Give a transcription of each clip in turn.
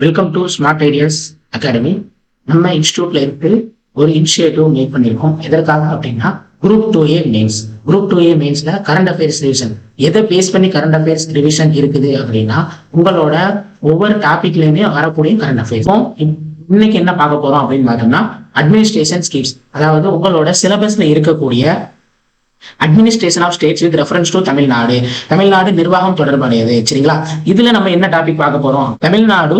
Welcome to smart ideas academy நம்ம இன்ஸ்டியூட்ல இருந்து ஒரு இனிஷியேட்டிவ் மேக் பண்ணியிருக்கோம் எதற்காக அப்படின்னா group two A mains group two A மெயின்ஸ்ல current affairs revision எதை பேஸ் பண்ணி கரண்ட் அஃபேர்ஸ் ரிவிஷன் இருக்குது அப்படின்னா உங்களோட ஒவ்வொரு டாபிக்லயுமே வரக்கூடிய கரண்ட் அஃபேர்ஸ் இன்னைக்கு என்ன பார்க்க போறோம் அப்படின்னு பார்த்தோம்னா அட்மினிஸ்ட்ரேஷன் ஸ்கீம்ஸ் அதாவது உங்களோட சிலபஸ்ல இருக்கக்கூடிய administration of states with reference to Tamil Nadu Tamil Nadu நிர்வாகம் தொடர்புடையது சரிங்களா? இதுல நம்ம என்ன டாபிக் பார்க்க போறோம்? Tamil Nadu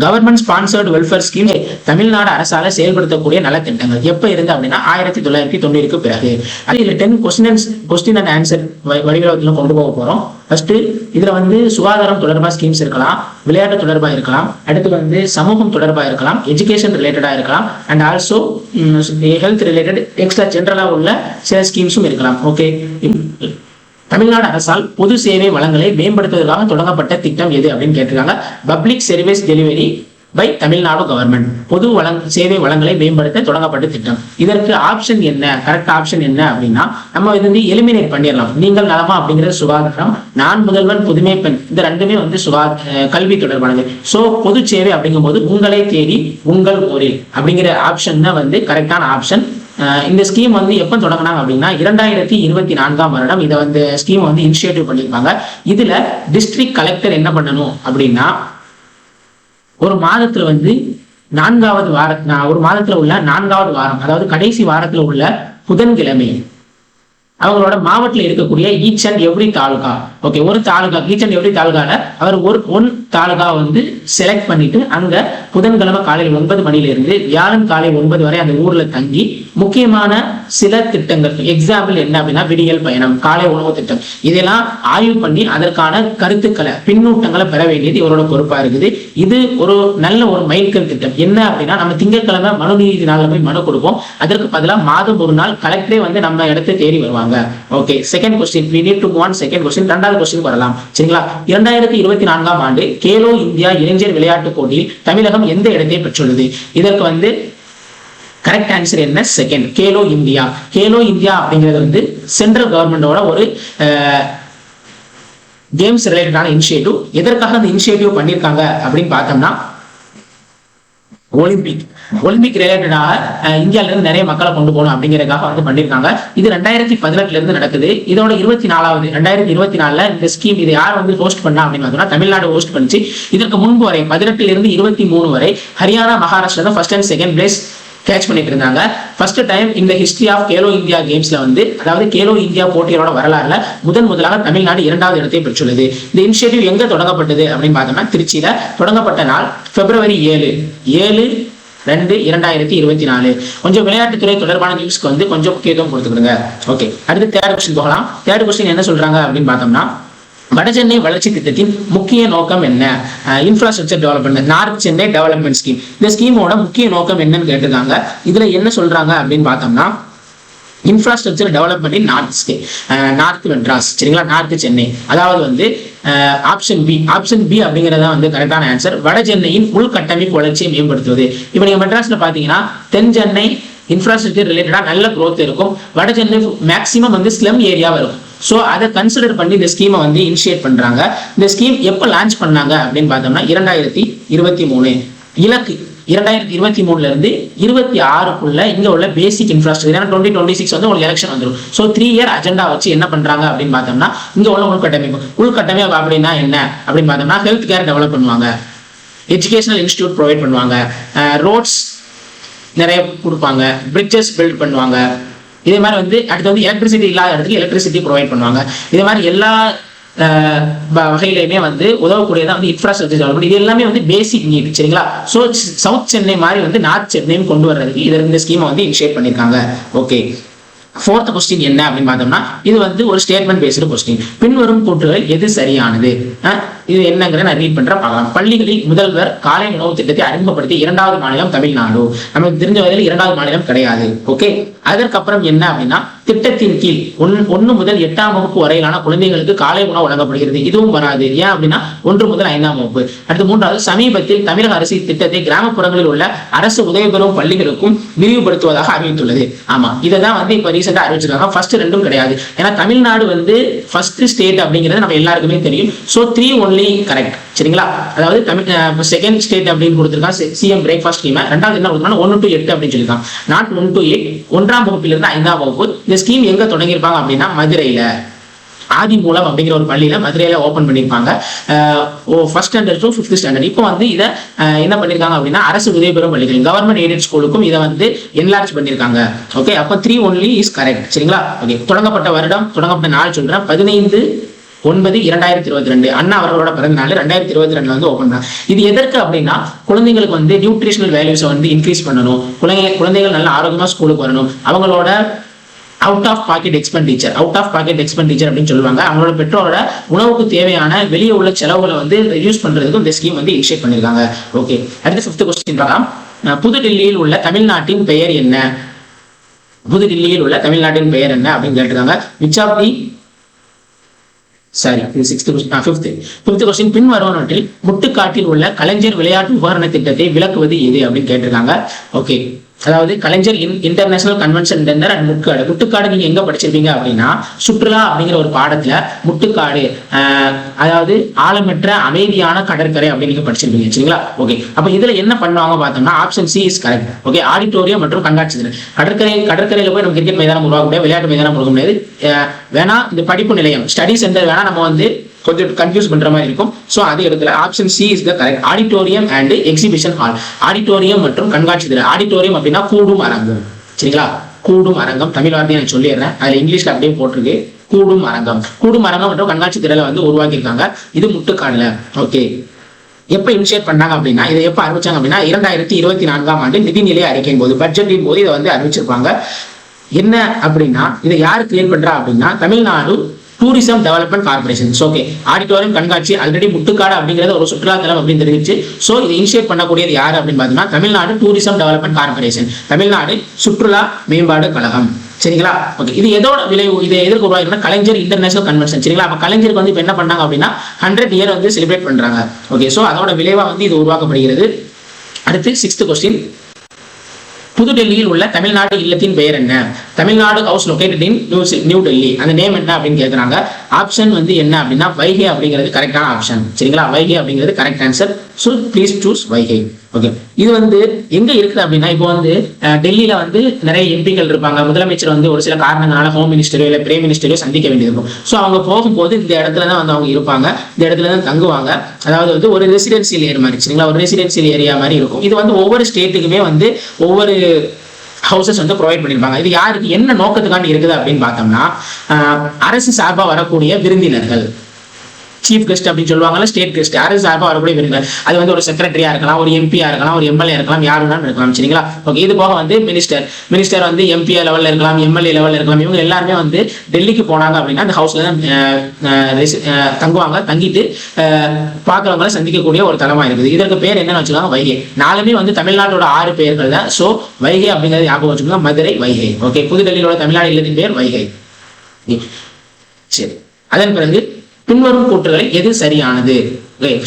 government sponsored welfare scheme Tamil Nadu அரசால செயல்படுத்தக்கூடிய நலத்திட்டங்கள் எப்ப இருந்து அப்படின்னா ஆயிரத்தி தொள்ளாயிரத்தி தொண்ணூறுக்கு பிறகு. அது இதுல ten question question and answer வடிவத்தில் கொண்டு போக போறோம். ஃபர்ஸ்ட் இதுல வந்து சுகாதாரம் தொடர்பா ஸ்கீம்ஸ் இருக்கலாம் விளையாட்டு தொடர்பா இருக்கலாம் அடுத்து வந்து சமூகம் தொடர்பா இருக்கலாம் எஜுகேஷன் ரிலேட்டடா இருக்கலாம் and also health related extra ஜென்ரலா உள்ள சில ஸ்கீம்ஸும் இருக்கலாம். ஓகே தமிழ்நாடு அரசால் பொது சேவை வளங்களை மேம்படுத்துவதற்காக தொடங்கப்பட்ட திட்டம் எது அப்படின்னு கேட்டிருக்காங்க? Public service delivery by Tamil Nadu government பொது வளங் சேவை வளங்களை மேம்படுத்த தொடங்கப்பட்ட திட்டம். இதற்கு ஆப்ஷன் என்ன? கரெக்ட் ஆப்ஷன் என்ன அப்படின்னா நம்ம இது வந்து எலிமினேட் பண்ணிடலாம். நீங்கள் நலமா அப்படிங்கிறது சுகாதாரம் நான் முதல்வன் புதுமை பெண் இந்த ரெண்டுமே வந்து சுகா அஹ் கல்வி தொடர்பானது. ஸோ பொது சேவை அப்படிங்கும்போது உங்களை தேடி உங்கள் ஊரில் அப்படிங்கிற ஆப்ஷன் தான் வந்து கரெக்டான ஆப்ஷன் இந்த ஸ்கீம் வந்து எப்போ தொடங்கினாங்க அப்படின்னா இரண்டாயிரத்தி இருபத்தி நான்காம் வருடம் இதை வந்து ஸ்கீம் வந்து இனிஷியேட்டிவ் பண்ணியிருப்பாங்க இதுல டிஸ்ட்ரிக்ட் கலெக்டர் என்ன பண்ணணும் அப்படின்னா ஒரு மாதத்துல வந்து நான்காவது வார ஒரு மாதத்துல உள்ள நான்காவது வாரம் அதாவது கடைசி வாரத்துல உள்ள புதன்கிழமை அவங்களோட மாவட்டத்தில் இருக்கக்கூடிய each and every taluka. Okay ஒரு தாலுகா ஈச் அண்ட் எவ்ரி தாலுகால அவர் ஒரு ஒன் தாலுகா வந்து செலக்ட் பண்ணிட்டு அங்க புதன்கிழமை காலையில் ஒன்பது மணியிலிருந்து வியாழன் காலை ஒன்பது வரை அந்த ஊர்ல தங்கி முக்கியமான சில திட்டங்கள் எக்ஸாம்பிள் என்ன அப்படின்னா விடியல் பயணம் காலை உணவு திட்டம். இதெல்லாம் ஆய்வு பண்ணி அதற்கான கருத்துக்களை பின்னூட்டங்களை பெற வேண்டியது இவரோட பொறுப்பா இருக்குது. இது ஒரு நல்ல ஒரு மைல்கல் திட்டம். என்ன அப்படின்னா நம்ம திங்கட்கிழமை மனு நீதி நாளில் போய் மனு கொடுப்போம். அதற்கு பதிலாக மாதம் ஒரு நாள் கலெக்டரே வந்து நம்ம இடத்தை தேடி வருவாங்க. Okay second question we need one second question ரெண்டாவது கொஸ்டின் வரலாம். சரிங்களா? இரண்டாயிரத்தி இருபத்தி நான்காம் ஆண்டு கேலோ இந்தியா இளைஞர் விளையாட்டுப் போட்டியில் தமிழகம் எந்த இடத்தை பெற்றுள்ளது? இதற்கு வந்து கரெக்ட் ஆன்சர் என்ன? Second Khelo India. Khelo India அப்படிங்கிறது வந்து சென்ட்ரல் கவர்மெண்டோட ஒரு கேம்ஸ் ரிலேட்டடான இனிஷியேட்டிவ் எதற்காக அந்த இனிஷியேட்டிவ் பண்ணியிருக்காங்க அப்படின்னு பார்த்தோம்னா ஒலிம்பிக் ஒலிம்பிக் ரிலேட்டடாக இந்தியால இருந்து நிறைய மக்களை கொண்டு போகணும் அப்படிங்கறதுக்காக வந்து பண்ணியிருக்காங்க இது ரெண்டாயிரத்தி பதினெட்டுல இருந்து நடக்குது. இதோட இருபத்தி நாலாவது ரெண்டாயிரத்தி இருபத்தி நாலுல இந்த ஸ்கீம் இதை யார் வந்து ஹோஸ்ட் பண்ணா அப்படின்னு பார்த்தோம்னா தமிழ்நாடு ஹோஸ்ட் பண்ணிச்சு. இதற்கு முன்பு வரை பதினெட்டுல இருந்து இருபத்தி மூணு வரை ஹரியானா மகாராஷ்டிரா தான் first and second place catch பண்ணிட்டு இருந்தாங்க ஃபர்ஸ்ட் டைம் இந்த ஹிஸ்டரி ஆஃப் கேலோ இந்தியா கேம்ஸ்ல வந்து அதாவது கேலோ இந்தியா போட்டிகளோட வரலாறுல முதன் முதலாக தமிழ்நாடு இரண்டாவது இடத்தை பெற்றுள்ளது. இந்த இனிஷியேட்டிவ் எங்க தொடங்கப்பட்டது அப்படின்னு பார்த்தோம்னா திருச்சியில தொடங்கப்பட்ட நாள் பிப்ரவரி ஏழு. ஏழு ரெண்டு இரண்டாயிரத்தி இருபத்தி நாலு. கொஞ்சம் விளையாட்டுத்துறை தொடர்பான நியூஸ்க்கு வந்து கொஞ்சம் முக்கியத்துவம் கொடுத்துக்கிடுங்க ஓகே அடுத்து தேர்ட் கொஸ்டின் போகலாம். தேர்ட் கொஸ்டின் என்ன சொல்றாங்க அப்படின்னு பார்த்தோம்னா வடசென்னை வளர்ச்சி திட்டத்தின் முக்கிய நோக்கம் என்ன? Infrastructure development north Chennai development scheme இந்த ஸ்கீமோட முக்கிய நோக்கம் என்னன்னு கேட்டிருக்காங்க. இதுல என்ன சொல்றாங்க அப்படின்னு பார்த்தோம்னா இன்ஃப்ராஸ்ட்ரக்சர் டெவலப்மெண்ட் இன் நார்த் ஸ்கே நார்த் மெட்ராஸ் சரிங்களா? நார்த் சென்னை. அதாவது வந்து ஆப்ஷன் பி ஆப்ஷன் பி அப்படிங்கிறத வந்து கரெக்டான ஆன்சர் வட சென்னையின் உள்கட்டமைப்பு வளர்ச்சியை மேம்படுத்துவது. இப்போ நீங்கள் மெட்ராஸ்ல பார்த்தீங்கன்னா தென் சென்னை இன்ஃப்ராஸ்ட்ரக்சர் ரிலேட்டடாக நல்ல குரோத் இருக்கும். வட சென்னை மேக்ஸிமம் வந்து ஸ்லம் ஏரியாவாக இருக்கும். ஸோ அதை கன்சிடர் பண்ணி இந்த ஸ்கீமை வந்து இனிஷியேட் பண்ணுறாங்க இந்த ஸ்கீம் எப்போ லான்ச் பண்ணாங்க அப்படின்னு பார்த்தோம்னா இரண்டாயிரத்தி இருபத்தி மூணு இலக்கு. இரண்டாயிரத்தி இருபத்தி மூணுல இருந்து இருபத்தி ஆறுக்குள்ள இங்க உள்ள பேசிக் இன்ஃப்ராஸ்ட்ரக்சர் ஏன்னா டுவெண்ட்டி டுவெண்ட்டி சிக்ஸ் வந்து உங்களுக்கு எலெக்ஷன் வந்துடும் ஸோ த்ரீ இயர் அஜெண்டா வச்சு என்ன பண்றாங்க அப்படின்னு பார்த்தோம்னா இங்க உள்ள உள்கட்டமைப்பு. உள்கட்டமைப்பு அப்படின்னா என்ன அப்படின்னு பார்த்தோம்னா ஹெல்த் கேர் டெவலப் பண்ணுவாங்க. எஜுகேஷனல் இன்ஸ்டியூட் ப்ரொவைட் பண்ணுவாங்க. ரோட்ஸ் நிறைய கொடுப்பாங்க. பிரிட்ஜஸ் பில்ட் பண்ணுவாங்க. இதே மாதிரி வந்து அடுத்து வந்து எலக்ட்ரிசிட்டி இல்லாத இடத்துக்கு எலக்ட்ரிசிட்டி ப்ரொவைட் பண்ணுவாங்க. இதே மாதிரி எல்லா வகையிலையுமே வந்து உதவக்கூடியதான் வந்து இன்ஃப்ராஸ்ட்ரக்சர் டெவலப்மெண்ட் இது எல்லாமே வந்து பேசிக் நீட் சரிங்களா? ஸோ சவுத் சென்னை மாதிரி வந்து நார்த் சென்னையும் கொண்டு வர்றதுக்கு இதில் இந்த ஸ்கீமை வந்து இனிஷியேட் பண்ணியிருக்காங்க. ஓகே ஃபோர்த் கொஸ்டின் என்ன அப்படின்னு பார்த்தோம்னா இது வந்து ஒரு ஸ்டேட்மெண்ட் பேஸ்டு கொஸ்டின் பின்வரும் கூற்றுகள் எது சரியானது? இது என்னங்கிற நான் ரீட் பண்றேன். பார்க்கலாம். பள்ளிகளில் முதல்வர் காலை உணவு திட்டத்தை அறிமுகப்படுத்தி இரண்டாவது மாநிலம் தமிழ்நாடு. நமக்கு தெரிஞ்ச வகையில் இரண்டாவது மாநிலம் கிடையாது. ஓகே அதற்கப்புறம் என்ன அப்படின்னா திட்டத்தின் கீழ் ஒன் ஒன்று முதல் எட்டாம் வகுப்பு வரையிலான குழந்தைகளுக்கு காலை உணவு வழங்கப்படுகிறது. இதுவும் வராது. ஏன் அப்படின்னா ஒன்று முதல் ஐந்தாம் வகுப்பு. அடுத்து மூன்றாவது சமீபத்தில் தமிழக அரசு திட்டத்தை கிராமப்புறங்களில் உள்ள அரசு உதவி பெறும் பள்ளிகளுக்கும் விரிவுபடுத்துவதாக அறிவித்துள்ளது. ஆமா. இதை தான் வந்து இப்போ ரீசெண்டாக அறிவிச்சிருக்காங்க. ஃபர்ஸ்ட் ரெண்டும் கிடையாது. ஏன்னா தமிழ்நாடு வந்து ஃபர்ஸ்ட் ஸ்டேட் அப்படிங்கிறது நம்ம எல்லாருக்குமே தெரியும். So three one only correct சரிங்களா? அதாவது தமிழ் செகண்ட் ஸ்டேட் அப்படின்னு கொடுத்துருக்கான் சிஎம் பிரேக்ஃபாஸ்ட் ஸ்கீம் ரெண்டாவது என்ன கொடுத்துருக்காங்க ஒன்று டு எட்டு அப்படின்னு சொல்லியிருக்காங்க நாட் ஒன் டு எயிட் ஒன்றாம் வகுப்பிலிருந்து ஐந்தாம் வகுப்பு. இந்த ஸ்கீம் எங்க தொடங்கியிருப்பாங்க அப்படின்னா மதுரையில. ஆதி மூலம் அப்படிங்கிற ஒரு பள்ளியில மதுரையில ஓபன் பண்ணியிருப்பாங்க. First standard to fifth standard இப்போ வந்து இதை என்ன பண்ணியிருக்காங்க அப்படின்னா அரசு உதவி பெறும் பள்ளிகள் கவர்மெண்ட் எய்டட் ஸ்கூலுக்கும் இதை வந்து என்லார்ஜ் பண்ணியிருக்காங்க. ஓகே அப்போ த்ரீ ஒன்லி இஸ் கரெக்ட் சரிங்களா? ஓகே தொடங்கப்பட்ட வருடம் தொடங்கப்பட்ட நாள் சொல்றேன். பதினைந்து ஒன்பது இரண்டாயிரத்தி இருபத்தி ரெண்டு. அண்ணா அவர்களோட பிறந்த நாள் ரெண்டாயிரத்தி இருபத்தி ரெண்டுல வந்து ஓப்பன் பண்ணாங்க இது எதற்கு அப்படின்னா குழந்தைங்களுக்கு வந்து நியூட்ரிஷனல் வேல்யூஸை வந்து இன்க்ரீஸ் பண்ணணும். குழந்தைங்க குழந்தைகள் நல்ல ஆரோக்கியமா ஸ்கூலுக்கு வரணும். அவங்களோட out of pocket expenditure out of pocket expenditure அப்படின்னு சொல்லுவாங்க. அவங்களோட பெற்றோரோட உணவுக்கு தேவையான வெளியே உள்ள செலவுகளை வந்து ரெடியூஸ் பண்றதுக்கு இந்த ஸ்கீம் வந்து இனிஷியேட் பண்ணியிருக்காங்க ஓகே அடுத்து ஃபிஃப்த் கொஸ்டின் பார்க்கலாம். புதுடில்லியில் உள்ள தமிழ்நாட்டின் பெயர் என்ன? புதுடில்லியில் உள்ள தமிழ்நாட்டின் பெயர் என்ன அப்படின்னு கேட்டிருக்காங்க. விச் ஆஃப் தி சாரி இது sixth question fifth fifth question பின் வருவனவற்றில் முட்டுக்காட்டில் உள்ள கலைஞர் விளையாட்டு உபகரண திட்டத்தை விளக்குவது எது அப்படின்னு கேட்டிருக்காங்க. ஓகே அதாவது Kalaignar in international convention centre and Muttukadu. Muttukadu நீங்க எங்க படிச்சிருப்பீங்க அப்படின்னா சுற்றுலா அப்படிங்கிற ஒரு பாடத்துல முட்டுக்காடு அதாவது ஆழமற்ற அமைதியான கடற்கரை அப்படின்னு நீங்க படிச்சிருப்பீங்க சரிங்களா? ஓகே அப்ப இதுல என்ன பண்ணுவாங்க பார்த்தோம்னா option C is correct okay auditorium மற்றும் கண்காட்சி திறன் கடற்கரை கடற்கரையில போய் நம்ம கிரிக்கெட் மைதானம் உருவாக்க முடியாது விளையாட்டு மைதானம் உருவாக்க முடியாது வேணா இந்த படிப்பு நிலையம் ஸ்டடி சென்டர் வேணா நம்ம வந்து கொஞ்சம் கன்ஃபியூஸ் பண்ற மாதிரி இருக்கும். ஸோ அது இடத்துல option C is the correct auditorium and exhibition hall auditorium மற்றும் கண்காட்சி திறன். ஆடிட்டோரியம் அப்படின்னா கூடும் அரங்கம். சரிங்களா? கூடும் அரங்கம். தமிழ் வார்த்தையை நான் சொல்லிடுறேன். அதுல இங்கிலீஷ்ல அப்படியே போட்டிருக்கு. கூடும் அரங்கம். கூடும் அரங்கம் மற்றும் கண்காட்சி திறலை வந்து உருவாக்கியிருக்காங்க. இது முட்டுக்காடுல. ஓகே எப்ப இனிஷியேட் பண்ணாங்க அப்படின்னா இதை எப்ப அறிவிச்சாங்க அப்படின்னா இரண்டாயிரத்தி இருபத்தி நான்காம் ஆண்டு நிதிநிலை அறிக்கையின் போது பட்ஜெட்டின் போது இதை வந்து அறிவிச்சிருப்பாங்க. என்ன அப்படின்னா இதை யார் கிரியேட் பண்றா அப்படின்னா Tamil Nadu tourism development corporation okay auditorium கண்காட்சி ஆல்ரெடி முட்டுக்காடு அப்படிங்கிறது ஒரு சுற்றுலாத்தலம் அப்படின்னு தெரிவிச்சு ஸோ இதை இனிஷியேட் பண்ணக்கூடியது யார் அப்படின்னு பார்த்தீங்கன்னா Tamil Nadu tourism development corporation Tamil Nadu சுற்றுலா மேம்பாடு கழகம். சரிங்களா? ஓகே இது எதோட விளைவு இது எதற்கு உருவாயிருக்குன்னா கலைஞர் இன்டர்நேஷனல் கன்வென்ஷன் சரிங்களா? அப்போ கலைஞருக்கு வந்து இப்போ என்ன பண்ணாங்க அப்படின்னா ஹண்ட்ரட் இயர் வந்து செலிப்ரேட் பண்ணுறாங்க ஓகே ஸோ அதோட விளைவாக வந்து இது உருவாக்கப்படுகிறது. அடுத்து சிக்ஸ்த் கொஸ்டின் புதுடெல்லியில் உள்ள தமிழ்நாடு இல்லத்தின் பெயர் என்ன? Tamil Nadu house located in new new Delhi அந்த நேம் என்ன அப்படின்னு கேட்குறாங்க ஆப்ஷன் வந்து என்ன அப்படின்னா வைகை அப்படிங்கிறது கரெக்டான ஆப்ஷன் சரிங்களா? வைகை அப்படிங்கிறது correct answer so please choose Vaigai. Okay இது வந்து எங்க இருக்குது அப்படின்னா இப்போ வந்து டெல்லியில வந்து நிறைய எம்பிக்கள் இருப்பாங்க. முதலமைச்சர் வந்து ஒரு சில காரணங்களால ஹோம் மினிஸ்டரோ இல்லை பிரைம் மினிஸ்டரோ சந்திக்க வேண்டியிருக்கும். ஸோ அவங்க போகும்போது இந்த இடத்துல தான் வந்து அவங்க இருப்பாங்க. இந்த இடத்துல தான் தங்குவாங்க. அதாவது வந்து ஒரு ரெசிடென்சியல் ஏரியா மாதிரி சரிங்களா? ஒரு ரெசிடென்சியல் ஏரியா மாதிரி இருக்கும். இது வந்து ஒவ்வொரு ஸ்டேட்டுக்குமே வந்து ஒவ்வொரு ஹவுசஸ் வந்து ப்ரொவைட் பண்ணியிருப்பாங்க. இது யாருக்கு என்ன நோக்கத்துக்காண்டி இருக்குது அப்படின்னு பார்த்தோம்னா ஆஹ், அரசு சார்பாக வரக்கூடிய விருந்தினர்கள். சீஃப் கெஸ்ட் அப்படின்னு சொல்லுவாங்கல்ல ஸ்டேட் கெஸ்ட் அரசு சார்பாக வரக்கூடிய விருந்தினர் அது வந்து ஒரு செக்ரட்டரியா இருக்கலாம் ஒரு எம்பியா இருக்கலாம் ஒரு எம்எல்ஏ இருக்கலாம் யார் வேணாலும் இருக்கலாம் சரிங்களா? ஓகே இது போக வந்து மினிஸ்டர் மினிஸ்டர் வந்து எம்பிஏ லெவலில் இருக்கலாம் எம்எல்ஏ லெவலில் இருக்கலாம். இவங்க எல்லாருமே வந்து டெல்லிக்கு போனாங்க அப்படின்னா அந்த ஹவுஸ்ல தான் தங்குவாங்க. தங்கிட்டு பார்க்குறவங்கள சந்திக்கக்கூடிய ஒரு தலமாக இருக்குது. இதற்கு பேர் என்னன்னு வச்சுக்கோங்க வைகை. நாலுமே வந்து தமிழ்நாட்டோட ஆறு பெயர்கள் தான். ஸோ வைகை அப்படிங்கிறது ஞாபகம் வச்சுக்கோங்க மதுரை வைகை. ஓகே புதுடெல்லியோட தமிழ்நாடு இல்லத்தின் பேர் வைகை. சரி. அதன் பிறகு பின்வரும் கூற்றுகளில் எது சரியானது?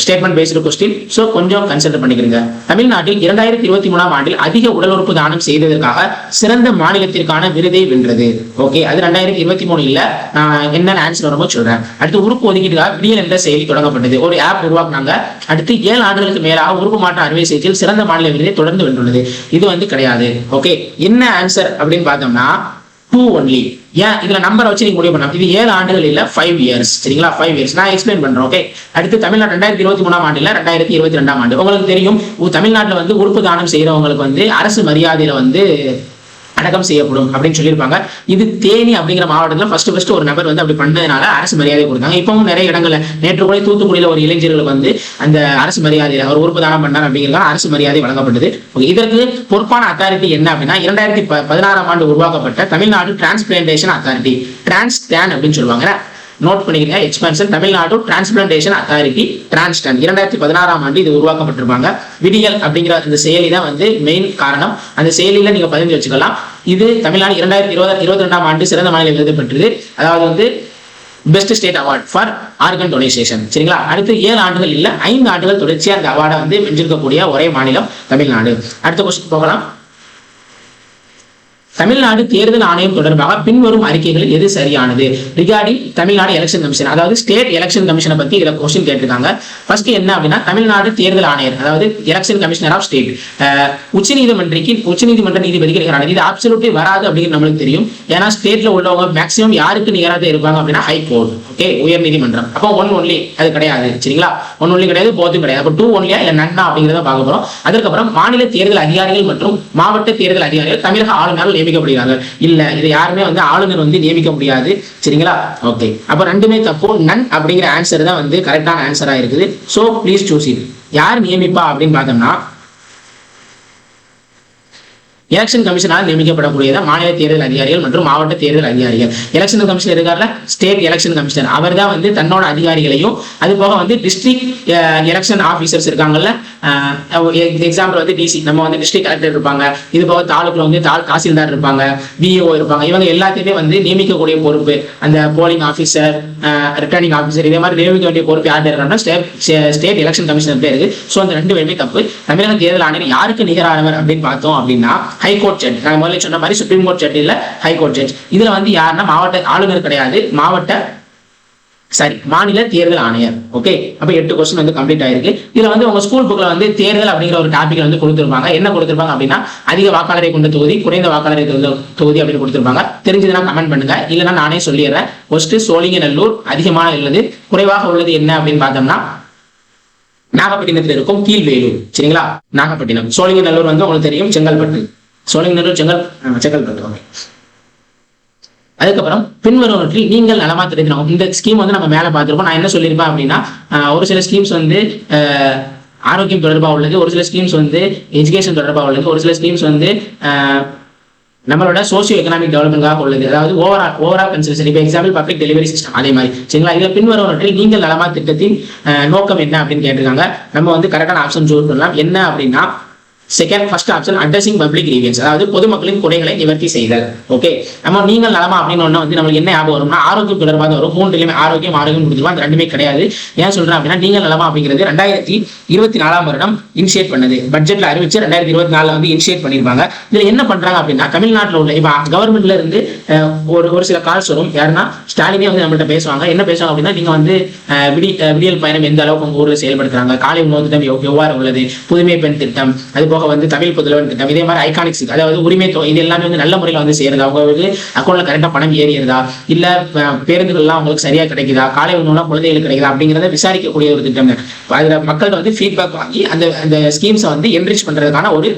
ஸ்டேட்மெண்ட் பேஸ்டு கொஸ்டின் ஸோ கொஞ்சம் கன்சிடர் பண்ணிக்கிறீங்க. தமிழ்நாட்டில் இரண்டாயிரத்தி இருபத்தி மூணாம் ஆண்டில் அதிக உடல் உறுப்பு தானம் செய்ததற்காக சிறந்த மாநிலத்திற்கான விருதை வென்றது. ஓகே அது ரெண்டாயிரத்தி இருபத்தி மூணு இல்ல. நான் என்ன ஆன்சர் வரும்போது சொல்றேன். அடுத்து உறுப்பு ஒதுக்கீட்டுக்காக விடியல் என்ற செயலி தொடங்கப்பட்டது. ஒரு ஆப் உருவாக்குனாங்க. அடுத்து ஏழு ஆண்டுகளுக்கு மேலாக உறுப்பு மாற்ற அறுவை சிகிச்சையில் சிறந்த மாநில விருதை தொடர்ந்து வென்றுள்ளது. இது வந்து கிடையாது. ஓகே என்ன ஆன்சர் அப்படின்னு பார்த்தோம்னா டூ ஒன்லி ஏன் இதுல நம்பரை வச்சு நீங்க முடிவு பண்ணலாம். இது ஏழு ஆண்டுகள் இல்ல ஃபைவ் இயர்ஸ் சரிங்களா? ஃபைவ் இயர்ஸ் நான் எக்ஸ்பிளைன் பண்றேன் ஓகே அடுத்து தமிழ்நாடு ரெண்டாயிரத்தி இருபத்தி மூணாம் ஆண்டு இல்ல ரெண்டாயிரத்தி இருபத்தி ரெண்டாம் ஆண்டு. உங்களுக்கு தெரியும் தமிழ்நாட்டில் தமிழ்நாட்டுல வந்து உறுப்பு தானம் செய்யறவங்களுக்கு வந்து அரசு மரியாதையில வந்து அடக்கம் செய்யப்படும் அப்படின்னு சொல்லியிருப்பாங்க. இது தேனி அப்படிங்கிற மாவட்டத்தில் ஃபர்ஸ்ட் ஃபர்ஸ்ட் ஒரு நபர் வந்து அப்படி பண்ணதுனால அரசு மரியாதை கொடுத்தாங்க. இப்பவும் நிறைய இடங்கள்ல நேற்று கூட தூத்துக்குடியில் ஒரு இளைஞர்களுக்கு வந்து அந்த அரசு மரியாதை அவர் உறுப்பு தானம் பண்ணார் அப்படிங்கிறதால அரசு மரியாதை வழங்கப்பட்டது. இதற்கு பொறுப்பான அத்தாரிட்டி என்ன அப்படின்னா இரண்டாயிரத்தி பதினாறாம் ஆண்டு உருவாக்கப்பட்ட தமிழ்நாடு டிரான்ஸ்பிளான்டேஷன் அத்தாரிட்டி டிரான்ஸ்டான் அப்படின்னு சொல்லுவாங்க. நோட் பண்ணிக்கிறீங்க. Expansion Tamil Nadu transplantation authority Transtan இரண்டாயிரத்தி பதினாறாம் ஆண்டு இது உருவாக்கப்பட்டிருப்பாங்க. விடியல் அப்படிங்கிற அந்த செயலி தான் வந்து மெயின் காரணம். அந்த செயலியில நீங்க பதிஞ்சு வச்சுக்கலாம். இது தமிழ்நாடு இரண்டாயிரத்தி இருபது இருபத்தி ரெண்டாம் ஆண்டு சிறந்த மாநிலம் விருது பெற்றது? அதாவது வந்து best state award for organ donation சரிங்களா? அடுத்து ஏழு ஆண்டுகள் இல்லை ஐந்து ஆண்டுகள் தொடர்ச்சியாக அந்த அவார்டை வந்து வென்றிருக்கக்கூடிய ஒரே மாநிலம் தமிழ்நாடு. அடுத்த கொஸ்டின் போகலாம். தமிழ்நாடு தேர்தல் ஆணையம் தொடர்பாக பின்வரும் அறிக்கைகளில் எது சரியானது? ரிகார்டிங் தமிழ்நாடு எலெக்ஷன் கமிஷன் அதாவது ஸ்டேட் எலெக்ஷன் கமிஷனை பத்தி இதுல கொஸ்டின் கேட்டிருக்காங்க. ஃபர்ஸ்ட் என்ன அப்படின்னா தமிழ்நாடு தேர்தல் ஆணையர் அதாவது எலெக்ஷன் கமிஷனர் ஆஃப் ஸ்டேட் உச்சநீதிமன்றிக்கு உச்சநீதிமன்ற நீதிபதிக்கு நிகரானது. இது அப்சல்யூட்லி வராது அப்படிங்கிறது நம்மளுக்கு தெரியும். ஏன்னா ஸ்டேட்ல உள்ளவங்க மேக்ஸிமம் யாருக்கு நிகராக இருப்பாங்க அப்படின்னா ஹை ஏ ஓகே உயர் நீதிமன்றம். அப்போ ஒன் ஒன்லி அது கிடையாது சரிங்களா? ஒன் ஒன்லி கிடையாது போத்தும் கிடையாது. அப்போ டூ ஒன்லியா இல்ல நன்னா அப்படிங்கிறத பார்க்க போறோம். அதுக்கப்புறம் மாநில தேர்தல் அதிகாரிகள் மற்றும் மாவட்ட தேர்தல் அதிகாரிகள் தமிழக ஆளுநரால் நியமிக்கப்படுகிறார்கள். இல்ல இது யாருமே வந்து ஆளுநர் வந்து நியமிக்க முடியாது சரிங்களா? ஓகே அப்ப ரெண்டுமே தப்பு. நன் அப்படிங்கிற ஆன்சர் தான் வந்து கரெக்டான ஆன்சரா இருக்குது. சோ ப்ளீஸ் சூஸ் இட் யார் நியமிப்பா அப்படின்னு பார்த்தோம்னா எலெக்ஷன் கமிஷனால் நியமிக்கப்படக்கூடியது மாநில தேர்தல் அதிகாரிகள் மற்றும் மாவட்ட தேர்தல் அதிகாரிகள். எலெக்ஷன் கமிஷனர் இருக்கார்ல? ஸ்டேட் எலெக்ஷன் கமிஷனர் அவர் தான் வந்து தன்னோட அதிகாரிகளையும் அது போக வந்து டிஸ்ட்ரிக்ட் எலெக்ஷன் ஆஃபீஸர்ஸ் இருக்காங்கல்ல? எக்ஸாம்பிள் வந்து டிசி நம்ம வந்து டிஸ்ட்ரிக்ட் கலெக்டர் இருப்பாங்க. இது போக தாலுக்கில் வந்து தால் தாசில்தார் இருப்பாங்க. விஓ இருப்பாங்க. இவங்க எல்லாத்தையுமே வந்து நியமிக்கக்கூடிய பொறுப்பு. அந்த போலிங் ஆஃபீஸர் ரிட்டர்னிங் ஆஃபீஸர் இதே மாதிரி நியமிக்க வேண்டிய பொறுப்பு யார் இருக்காங்கன்னா ஸ்டேட் ஸ்டேட் எலெக்ஷன் கமிஷனர் பேர் ஸோ அந்த ரெண்டு பேருமே தப்பு. தமிழக தேர்தல் ஆணையர் யாருக்கு நிகரானவர் அப்படின்னு பார்த்தோம் அப்படின்னா ஹைகோர்ட் ஜட்ஜ் நாங்கள் முதல்ல சொன்ன மாதிரி சுப்ரீம் கோர்ட் ஜட்ஜ் இல்லை ஹைகோர்ட் ஜட்ஜ் இதில் வந்து யாருன்னா மாவட்ட ஆளுநர் கிடையாது. மாவட்ட சரி மாநில தேர்தல் ஆணையர். ஓகே அப்ப எட்டு கொஸ்டின் வந்து கம்ப்ளீட் ஆயிருக்கு. இதுல வந்து உங்க ஸ்கூல் புக்ல வந்து தேர்தல் அப்படிங்கிற ஒரு டாபிக் வந்து கொடுத்துருப்பாங்க. என்ன கொடுத்துருப்பாங்க அப்படின்னா அதிக வாக்காளரை கொண்ட தொகுதி குறைந்த வாக்காளரை தொகுதி அப்படின்னு கொடுத்துருப்பாங்க. தெரிஞ்சதுன்னா கமெண்ட் பண்ணுங்க. இல்லைன்னா நானே சொல்லிடுறேன். ஃபர்ஸ்ட் சோழிங்கநல்லூர் அதிகமாக உள்ளது குறைவாக உள்ளது என்ன அப்படின்னு பார்த்தோம்னா நாகப்பட்டினத்தில் இருக்கும் கீழ்வேலூர். சரிங்களா? நாகப்பட்டினம். சோழிங்கநல்லூர் வந்து உங்களுக்கு தெரியும் செங்கல்பட்டு. சோழிங்கநல்லூர் செங்கல் செங்கல்பட்டு. அதுக்கப்புறம் பின்வருவற்றில் நீங்கள் நலமா தெரிஞ்சிடும் இந்த ஸ்கீம் வந்து நம்ம மேலே பார்த்துருப்போம் நான் என்ன சொல்லியிருப்பேன் அப்படின்னா ஒரு சில ஸ்கீம்ஸ் வந்து ஆரோக்கியம் தொடர்பாக உள்ளது ஒரு சில ஸ்கீம்ஸ் வந்து எஜுகேஷன் தொடர்பாக உள்ளது ஒரு சில ஸ்கீம்ஸ் வந்து நம்மளோட சோசியோ எக்கனாமிக் டெவலப்மெண்ட்காக உள்ளது. அதாவது ஓவரால் ஓவரால் கன்சல்ஷன் இப்போ எக்ஸாம்பிள் பப்ளிக் டெலிவரி சிஸ்டம் அதே மாதிரி. சரிங்களா? இதில் பின்வருவற்றில் நீங்கள் நலமா திட்டத்தின் நோக்கம் என்ன அப்படின்னு கேட்டிருக்காங்க. நம்ம வந்து கரெக்டான ஆப்ஷன் சூஸ் பண்ணலாம். என்ன அப்படின்னா second first option addressing public grievances அதாவது பொதுமக்களின் குறைகளை நிவர்த்தி செய்தல். ஓகே நம்ம நீங்கள் நலமா அப்படின்னு ஒன்று வந்து நம்மளுக்கு என்ன ஞாபகம் வரும்னா ஆரோக்கியம் தொடர்பாக வரும். மூன்றுலையுமே ஆரோக்கியம் ஆரோக்கியம் கொடுத்துருவோம் அந்த ரெண்டுமே கிடையாது. ஏன் சொல்றேன் அப்படின்னா நீங்கள் நலமா அப்படிங்கிறது ரெண்டாயிரத்தி இருபத்தி நாலாம் வருடம் இனிஷியேட் பண்ணது. பட்ஜெட்ல அறிவிச்சு ரெண்டாயிரத்தி இருபத்தி நாலுல வந்து இனிஷியேட் பண்ணிருப்பாங்க இதுல என்ன பண்றாங்க அப்படின்னா தமிழ்நாட்டில் உள்ள இப்போ கவர்மெண்ட்ல இருந்து ஒரு ஒரு சில கால்ஸ் வரும். யாருன்னா ஸ்டாலினே வந்து நம்மள்ட்ட பேசுவாங்க. என்ன பேசுவாங்க அப்படின்னா நீங்க வந்து விடி விடியல் பயணம் எந்த அளவுக்கு உங்க ஊர்ல செயல்படுத்துறாங்க? காலை உணவு திட்டம் எவ்வாறு உள்ளது? புதுமை பெண் திட்டம் அது போக வந்து தமிழ் புதல்வன் திட்டம் இதே மாதிரி ஐகானிக்ஸ் அதாவது உரிமை தொகை இது எல்லாமே வந்து நல்ல முறையில் வந்து சேருதா. அவங்களுக்கு அக்கௌண்ட்ல கரெக்டாக பணம் ஏறிடுதா? இல்ல பேருந்துகள்லாம் அவங்களுக்கு சரியா கிடைக்குதா? காலை உணவுலாம் குழந்தைகளுக்கு கிடைக்குதா? அப்படிங்கிறத விசாரிக்கக்கூடிய ஒரு திட்டம் அதுல மக்கள்கிட்ட வந்து ஃபீட்பேக் வாங்கி அந்த அந்த ஸ்கீம்ஸை வந்து என்ரிச் பண்றதுக்கான ஒரு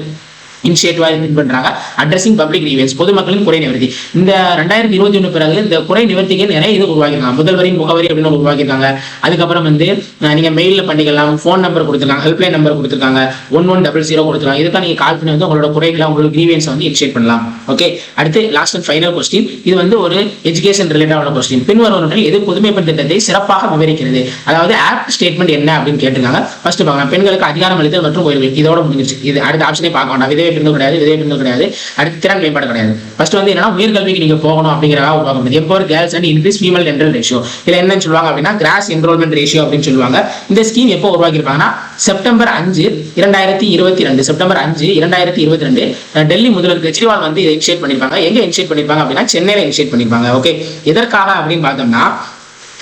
இனிஷியேட்டிவா இது பண்றாங்க. அட்ரஸிங் பப்ளிக் கிரீவியன்ஸ் பொதுமக்களின் குறை நிவர்த்தி. இந்த ரெண்டாயிரத்தி இருபத்தி ஒன்று பிறகு இந்த குறை நிவர்த்திக்கு நிறைய இது உருவாக்கிருக்காங்க முதல்வரின் முகவரி அப்படின்னு ஒண்ணு உருவாக்கியிருக்காங்க. அதுக்கப்புறம் வந்து நீங்க மெயில்ல பண்ணிக்கலாம் ஃபோன் நம்பர் கொடுத்துருக்காங்க ஹெல்ப்லைன் நம்பர் கொடுத்துருக்காங்க ஒன் ஒன் டபுள் ஜீரோ கொடுத்துருக்காங்க. இதுக்காக நீங்க கால் பண்ணி வந்து உங்களோட குறைகளை உங்களுக்கு ரீவியன்ஸ் வந்து இனிஷியேட் பண்ணலாம். ஓகே அடுத்து லாஸ்ட் அண்ட் ஃபைனல் கொஸ்டின் இது வந்து ஒரு எஜுகேஷன் ரிலேட்டடான கொஸ்டின் பின்வருவர்கள் எது புதுமை பெண் திட்டத்தை சிறப்பாக விவரிக்கிறது? அதாவது ஆப் ஸ்டேட்மெண்ட் என்ன அப்படின்னு கேட்டிருக்காங்க. ஃபர்ஸ்ட் பார்க்கலாம். பெண்களுக்கு அதிகாரம் அளித்தல் மற்றும் கோயில்கள் இதோட முடிஞ்சிருச்சு. இது அடுத்த ஆப்ஷனே பார்க்க வேண்டாம். விதவை பெண்கள் கிடையாது விதவை பெண்கள் கிடையாது. அடுத்து திறன் மேம்பாடு கிடையாது. ஃபர்ஸ்ட் வந்து என்னன்னா உயர்கல்விக்கு நீங்க போகணும் அப்படிங்கிறதா பார்க்க முடியும் empower girls and increase female gender ratio இதுல என்னன்னு சொல்லுவாங்க அப்படின்னா கிராஸ் என்ரோல்மெண்ட் ரேஷியோ அப்படின்னு சொல்லுவாங்க. இந்த ஸ்கீம் எப்போ உருவாக்கியிருப்பாங்கன்னா செப்டம்பர் அஞ்சு இரண்டாயிரத்தி இருபத்தி ரெண்டு செப்டம்பர் அஞ்சு இரண்டாயிரத்தி இருபத்தி ரெண்டு டெல்லி முதல்வர் கெஜ்ரிவால் வந்து இதை இனிஷியேட் பண்ணிருப்பாங்க எங்க இனிஷியேட் பண்ணிருப்பாங்க அப்படின்னா சென்னையில இனிஷியேட் பண்ணிருப்பாங்க ஓகே எதற்காக அப்படின்னு பார்த்தோம்னா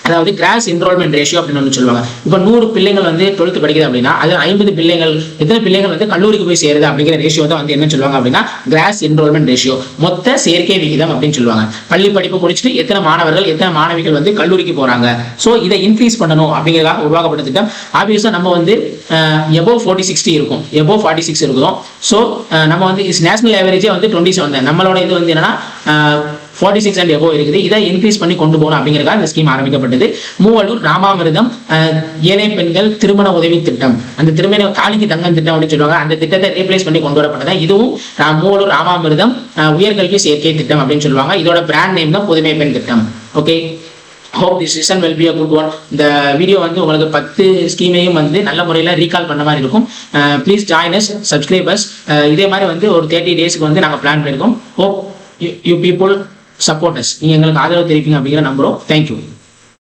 அதாவது கிராஸ் என்ரோல்மெண்ட் ரேஷியோ அப்படின்னு ஒன்று சொல்லுவாங்க. இப்போ நூறு பிள்ளைகள் வந்து டுவெல்த் படிக்குது அப்படின்னா அதில் ஐம்பது பிள்ளைகள் எத்தனை பிள்ளைகள் வந்து கல்லூரிக்கு போய் சேருது அப்படிங்கிற ரேஷியோ தான் வந்து என்ன சொல்லுவாங்க அப்படின்னா கிராஸ் என்ரோல்மெண்ட் ரேஷியோ மொத்த சேர்க்கை விகிதம் அப்படின்னு சொல்லுவாங்க. பள்ளி படிப்பு முடிச்சுட்டு எத்தனை மாணவர்கள் எத்தனை மாணவிகள் வந்து கல்லூரிக்கு போறாங்க. ஸோ இதை இன்க்ரீஸ் பண்ணணும் அப்படிங்கிறதுக்காக உருவாக்கப்பட்ட திட்டம். ஆப்வியஸாக நம்ம வந்து எபோவ் ஃபோர்ட்டி சிக்ஸ்டி இருக்கும். எபோவ் ஃபார்ட்டி சிக்ஸ் இருக்கும் ஸோ நம்ம வந்து நேஷனல் ஆவரேஜே வந்து டுவெண்ட்டி செவன் நம்மளோட இது வந்து என்னன்னா ஃபார்ட்டி சிக்ஸ் அண்ட் எவ்வளோ இருக்குது. இதை இன்க்ரீஸ் பண்ணி கொண்டு போகணும் அப்படிங்கிறதுக்காக இந்த ஸ்கீம் ஆரம்பிக்கப்பட்டது. மூவலூர் ராமாமிர்தம் ஏழை பெண்கள் திருமண உதவி திட்டம். அந்த திருமண காலிக்கு தங்கம் திட்டம் அப்படின்னு சொல்லுவாங்க. அந்த திட்டத்தை ரீப்ளேஸ் பண்ணி கொண்டு வரப்பட்டது இதுவும் மூவலூர் ராமாமிர்தம் உயர்கல்வி சேர்க்கை திட்டம் அப்படின்னு சொல்லுவாங்க. இதோட பிராண்ட் நேம் தான் புதுமை பெண் திட்டம். Okay hope this session will be a good one இந்த வீடியோ வந்து உங்களுக்கு பத்து ஸ்கீமையும் வந்து நல்ல முறையில் ரீகால் பண்ண மாதிரி இருக்கும். ப்ளீஸ் ஜாயின் அஸ் சப்ஸ்கிரைபர்ஸ் இதே மாதிரி வந்து ஒரு தேர்ட்டி டேஸ்க்கு வந்து நாங்கள் பிளான் பண்ணியிருக்கோம் ஹோப் யூ பீப்புள் சப்போர்ட்டர்ஸ் நீங்கள் எங்களுக்கு ஆதரவு தெரிவிப்பீங்க அப்படிங்கிற நம்புகிறோம் தேங்க்யூ